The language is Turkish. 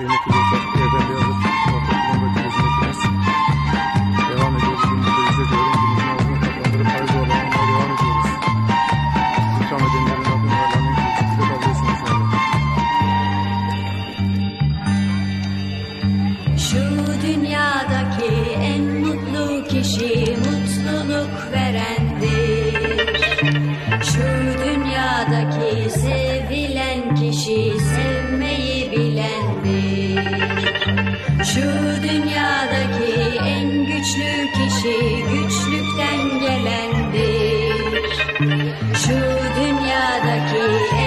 Şu dünyadaki en mutlu kişi mutluluk verendir. Şu dünyadaki sevilen kişi Şu dünyadaki en güçlü kişi güçlükten gelendir. Şu dünyadaki